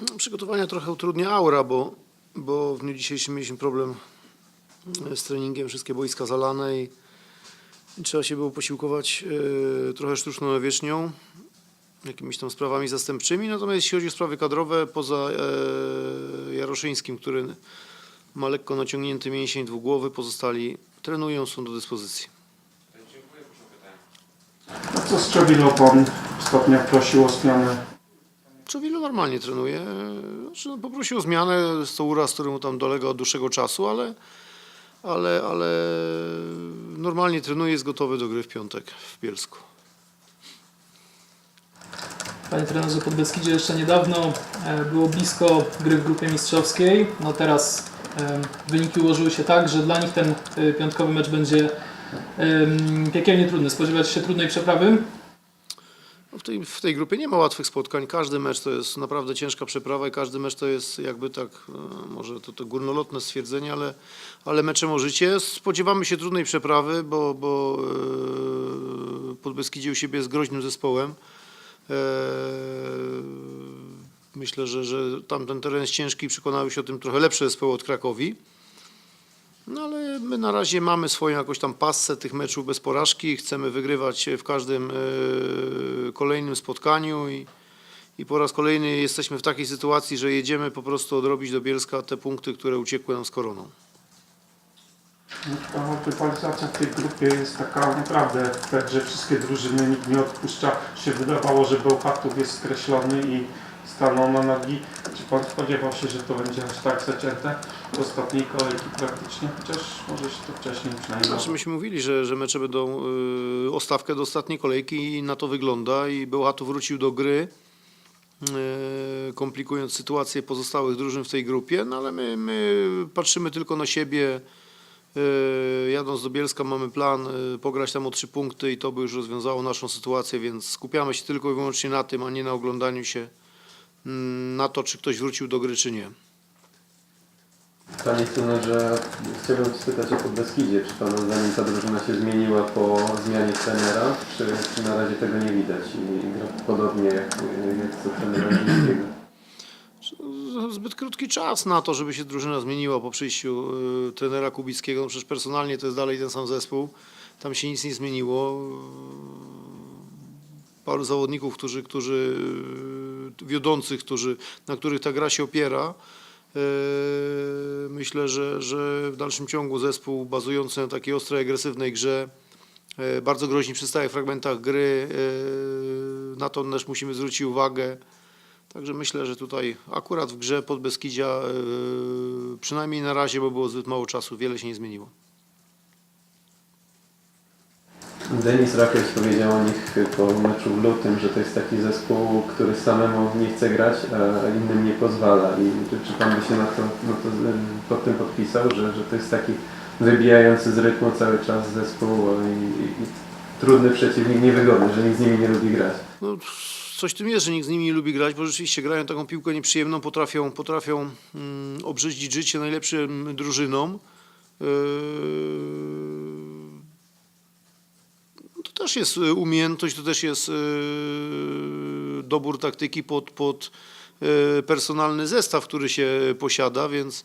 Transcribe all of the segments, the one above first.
No, Przygotowania trochę utrudnia aura, bo, bo w dniu dzisiejszym mieliśmy problem e, z treningiem, wszystkie boiska zalane i, trzeba się było posiłkować e, trochę sztuczną nawierzchnią, jakimiś tam sprawami zastępczymi. Natomiast jeśli chodzi o sprawy kadrowe, poza e, Jaroszyńskim, który ma lekko naciągnięty mięsień dwugłowy, pozostali trenują, są do dyspozycji. A co z Czowilą Pan prosił o zmianę? Czowilu normalnie trenuje. Znaczy, no, poprosił o zmianę z to uraz, który mu tam dolega od dłuższego czasu, ale, ale, ale normalnie trenuje, jest gotowy do gry w piątek w Bielsku. Panie trenerze Podbeskidzie jeszcze niedawno e, było blisko gry w grupie mistrzowskiej. No teraz e, wyniki ułożyły się tak, że dla nich ten e, piątkowy mecz będzie piekielnie trudny. Spodziewacie się trudnej przeprawy? No, W tej, w tej grupie nie ma łatwych spotkań. Każdy mecz to jest naprawdę ciężka przeprawa i każdy mecz to jest jakby tak, e, może to, to górnolotne stwierdzenie, ale, ale meczem o życie. Spodziewamy się trudnej przeprawy, bo, bo e, Podbeskidzie u siebie jest groźnym zespołem. E, myślę, że, że tamten teren jest ciężki i przekonały się o tym trochę lepsze zespoły od Krakowi. No ale my na razie mamy swoją jakąś tam passę tych meczów bez porażki. Chcemy wygrywać w każdym e, kolejnym spotkaniu i, i po raz kolejny jesteśmy w takiej sytuacji, że jedziemy po prostu odrobić do Bielska te punkty, które uciekły nam z koroną. Ta rywalizacja w tej grupie jest taka naprawdę tak, że wszystkie drużyny nikt nie odpuszcza. Się wydawało, że Bełchatów jest skreślony i stanął na nogi. Czy Pan spodziewał się, że to będzie aż tak zacięte do ostatniej kolejki praktycznie? Chociaż może się to wcześniej przynajmniej Znaczy myśmy mówili, że, że mecze będą y, o stawkę do ostatniej kolejki i na to wygląda i Bełchatów wrócił do gry, y, komplikując sytuację pozostałych drużyn w tej grupie, no ale my, my patrzymy tylko na siebie. Y, Jadąc do Bielska mamy plan y, pograć tam o trzy punkty i to by już rozwiązało naszą sytuację, więc skupiamy się tylko i wyłącznie na tym, a nie na oglądaniu się na to, czy ktoś wrócił do gry, czy nie. Panie trenerze, chciałbym spytać o Podbeskidzie. Czy Pana zdaniem ta drużyna się zmieniła po zmianie trenera, czy, czy na razie tego nie widać i gra podobnie jak, jak co trenera? Zbyt krótki czas na to, żeby się drużyna zmieniła po przyjściu y, trenera Kubickiego. No przecież personalnie to jest dalej ten sam zespół. Tam się nic nie zmieniło. Paru zawodników, którzy, którzy y, wiodących, którzy, na których ta gra się opiera. Y, Myślę, że, że w dalszym ciągu zespół bazujący na takiej ostrej, agresywnej grze, y, bardzo groźnie przy stałych fragmentach gry, y, na to też musimy zwrócić uwagę. Także myślę, że tutaj akurat w grze pod Beskidzia, przynajmniej na razie, bo było zbyt mało czasu, wiele się nie zmieniło. Denis Rakiewicz powiedział o nich po meczu w lutym, że to jest taki zespół, który samemu nie chce grać, a innym nie pozwala. I czy, czy Pan by się na to, na to pod tym podpisał, że, że to jest taki wybijający z rytmu cały czas zespół i, i, trudny przeciwnik, niewygodny, że nikt z nimi nie lubi grać? No, coś w tym jest, że nikt z nimi nie lubi grać, bo rzeczywiście grają taką piłkę nieprzyjemną, potrafią, potrafią mm, obrzydzić życie najlepszym drużynom. Yy, też jest y, umiejętność, to też jest yy, dobór taktyki pod, pod yy, personalny zestaw, który się posiada, więc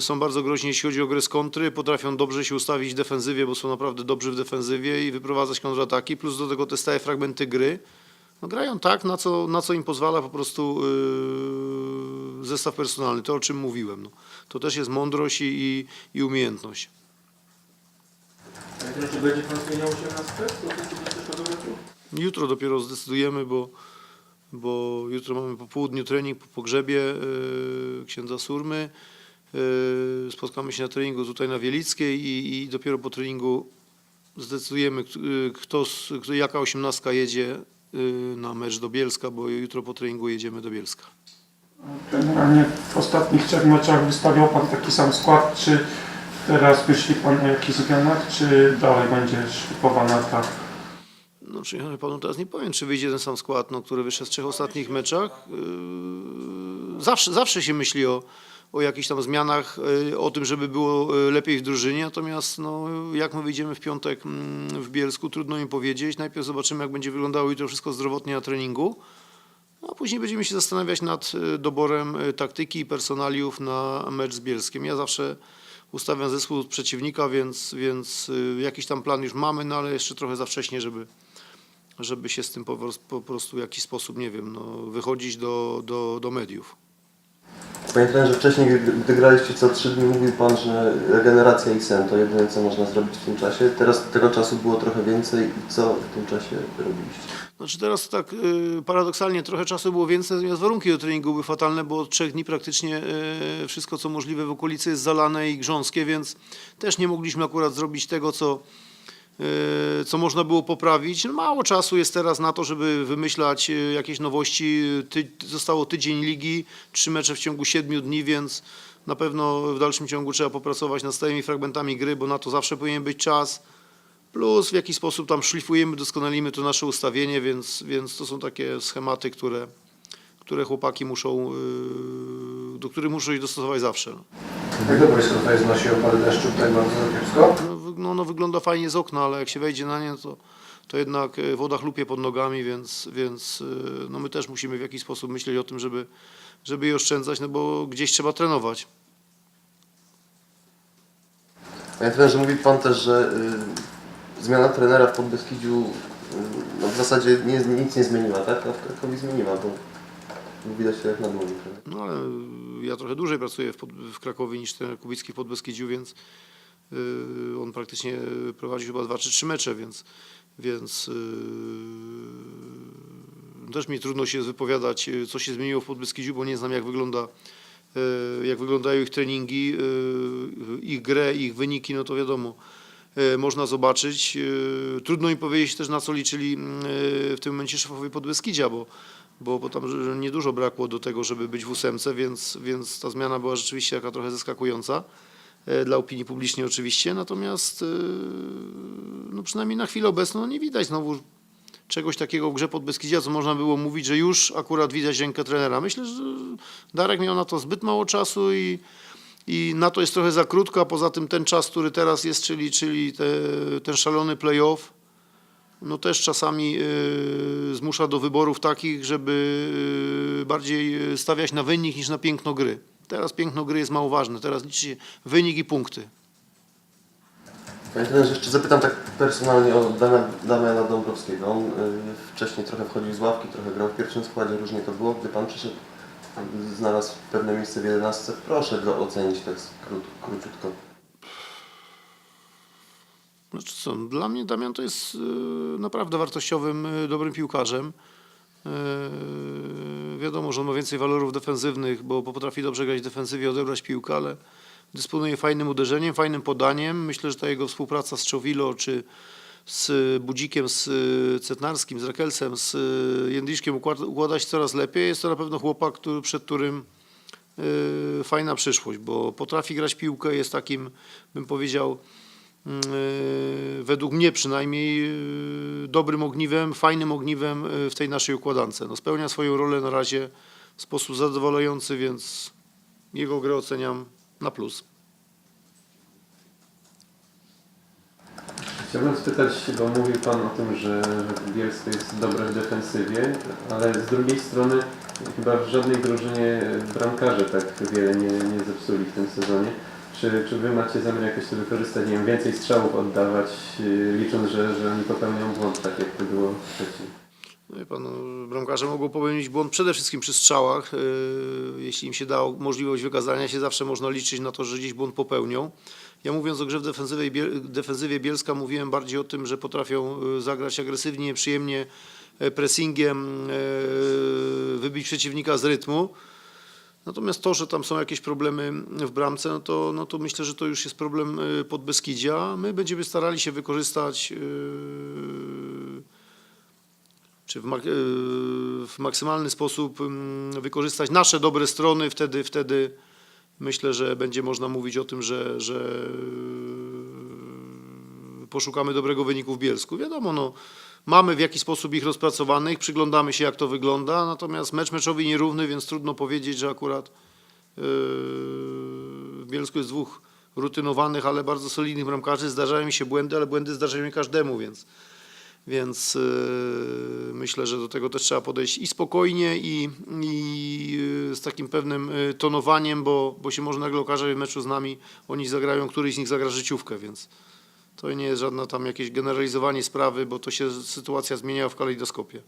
są bardzo groźni, jeśli chodzi o grę z kontry, potrafią dobrze się ustawić w defensywie, bo są naprawdę dobrzy w defensywie i wyprowadzać kontrataki, plus do tego te stałe fragmenty gry. No, grają tak, na co, na co im pozwala po prostu yy, zestaw personalny, to o czym mówiłem. No. To też jest mądrość i, i, i umiejętność. Czy będzie Pan zmieniał 18 w stosunku do przyszłego roku? Jutro dopiero zdecydujemy, bo, bo jutro mamy po południu trening po pogrzebie yy, księdza Surmy. Yy, spotkamy się na treningu tutaj na Wielickiej i, i dopiero po treningu zdecydujemy, kto, z- kto, jaka osiemnastka jedzie yy, na mecz do Bielska, bo jutro po treningu jedziemy do Bielska. Generalnie w ostatnich trzech meczach wystawiał Pan taki sam skład, czy teraz myśli Pan o jakichś zmianach, czy dalej będzie szlifowana ta No, czy ja panu teraz nie powiem, czy wyjdzie ten sam skład, no, który wyszedł w trzech ostatnich meczach. Yy, Zawsze, zawsze się myśli o, o jakichś tam zmianach, yy, o tym, żeby było yy, lepiej w drużynie. Natomiast no, jak my wyjdziemy w piątek mm, w Bielsku, trudno mi powiedzieć. Najpierw zobaczymy, jak będzie wyglądało jutro wszystko zdrowotnie na treningu. a później będziemy się zastanawiać nad doborem taktyki i personaliów na mecz z Bielskiem. Ja zawsze ustawiam od przeciwnika, więc, więc y, jakiś tam plan już mamy, no ale jeszcze trochę za wcześnie, żeby, żeby się z tym po, po prostu w jakiś sposób, nie wiem, no, wychodzić do, do, do mediów. Panie trenerze, wcześniej gdy, graliście co trzy dni, mówił Pan, że regeneracja i sen to jedyne, co można zrobić w tym czasie. Teraz tego czasu było trochę więcej i co w tym czasie robiliście? Znaczy teraz tak y, paradoksalnie trochę czasu było więcej, natomiast warunki do treningu były fatalne, bo od trzech dni praktycznie y, wszystko co możliwe w okolicy jest zalane i grząskie, więc też nie mogliśmy akurat zrobić tego, co, co można było poprawić. No, mało czasu jest teraz na to, żeby wymyślać y, jakieś nowości. Ty, zostało tydzień ligi, trzy mecze w ciągu siedmiu dni, więc na pewno w dalszym ciągu trzeba popracować nad stałymi fragmentami gry, bo na to zawsze powinien być czas. Plus w jakiś sposób tam szlifujemy, doskonalimy to nasze ustawienie, więc, więc to są takie schematy, które, które chłopaki muszą, yy, do których muszą się dostosować zawsze. no. Jak to boisko tutaj znosi opady deszczu tak bardzo kiepsko? No, wy- no, wygląda fajnie z okna, ale jak się wejdzie na nie, to, to jednak e, woda chlupie pod nogami, więc, więc yy, no my też musimy w jakiś sposób myśleć o tym, żeby, żeby je oszczędzać, no bo gdzieś trzeba trenować. Panie trenerze, mówił Pan też, że y, zmiana trenera w Podbeskidziu y, no, w zasadzie nie, nic nie zmieniła, tak? A w Krakowie zmieniła, bo widać to jak na dłoni. No ale ja trochę dłużej pracuję w, pod, w Krakowie niż ten Kubicki w Podbeskidziu, więc y, on praktycznie prowadzi chyba dwa czy trzy mecze, więc, więc y, też mi trudno się wypowiadać, y, co się zmieniło w Podbeskidziu, bo nie znam jak wygląda y, jak wyglądają ich treningi, y, ich grę, ich wyniki, no to wiadomo, można zobaczyć. Trudno mi powiedzieć też na co liczyli w tym momencie szefowie Podbeskidzia, bo bo, bo tam niedużo brakło do tego, żeby być w ósemce, więc, więc ta zmiana była rzeczywiście taka trochę zaskakująca e, dla opinii publicznej oczywiście, natomiast e, no przynajmniej na chwilę obecną nie widać znowu czegoś takiego w grze Podbeskidzia, co można było mówić, że już akurat widać rękę trenera. Myślę, że Darek miał na to zbyt mało czasu i, i na to jest trochę za krótko, a poza tym ten czas, który teraz jest, czyli, czyli te, ten szalony playoff, no też czasami y, zmusza do wyborów takich, żeby y, bardziej y, stawiać na wynik niż na piękno gry. Teraz piękno gry jest mało ważne, teraz liczy się wynik i punkty. Panie trenerze, jeszcze zapytam tak personalnie o Damiana, Dąbrowskiego. On wcześniej trochę wchodził z ławki, trochę grał w pierwszym składzie, różnie to było. Gdy Pan przyszedł, znalazł pewne miejsce w 11, proszę go ocenić tak króciutko. Znaczy co, dla mnie Damian to jest y, naprawdę wartościowym, y, dobrym piłkarzem. Y, Wiadomo, że on ma więcej walorów defensywnych, bo potrafi dobrze grać defensywie, odebrać piłkę, ale dysponuje fajnym uderzeniem, fajnym podaniem. Myślę, że ta jego współpraca z Czowilo czy z Budzikiem, z Cetnarskim, z Rakelsem, z Jędliszkiem układa, się coraz lepiej. Jest to na pewno chłopak, który, przed którym fajna przyszłość, bo potrafi grać piłkę, jest takim, bym powiedział, według mnie przynajmniej yy, dobrym ogniwem, fajnym ogniwem yy, w tej naszej układance. No, spełnia swoją rolę na razie w sposób zadowalający, więc jego grę oceniam na plus. Chciałbym spytać, bo mówił Pan o tym, że Bielsko jest dobre w defensywie, ale z drugiej strony chyba w żadnej drużynie bramkarze tak wiele nie, nie zepsuli w tym sezonie. Czy, czy Wy macie zamiar jakoś to wykorzystać, nie wiem, więcej strzałów oddawać, yy, licząc, że, że oni popełnią błąd, tak jak to było wcześniej? No Wie pan, no, bramkarze mogą popełnić błąd przede wszystkim przy strzałach. Yy, Jeśli im się da możliwość wykazania się, zawsze można liczyć na to, że gdzieś błąd popełnią. Ja mówiąc o grze w defensywie, defensywie Bielska, mówiłem bardziej o tym, że potrafią yy, zagrać agresywnie, przyjemnie, e, pressingiem, yy, wybić przeciwnika z rytmu. Natomiast to, że tam są jakieś problemy w bramce, no to, no to myślę, że to już jest problem y, Podbeskidzia. My będziemy starali się wykorzystać yy, czy w, mak- yy, w maksymalny sposób mm, wykorzystać nasze dobre strony, wtedy, wtedy myślę, że będzie można mówić o tym, że, że poszukamy dobrego wyniku w Bielsku. Wiadomo, no, Mamy w jakiś sposób ich rozpracowanych, przyglądamy się jak to wygląda, natomiast mecz meczowi nierówny, więc trudno powiedzieć, że akurat yy, w Bielsku jest dwóch rutynowanych, ale bardzo solidnych bramkarzy. Zdarzają mi się błędy, ale błędy zdarzają się każdemu, więc, więc yy, myślę, że do tego też trzeba podejść i spokojnie, i, i yy, z takim pewnym tonowaniem, bo, bo się może nagle okaże, że w meczu z nami oni zagrają, któryś z nich zagra życiówkę, więc... To nie jest żadne tam jakieś generalizowanie sprawy, bo to się sytuacja zmieniała w kalejdoskopie.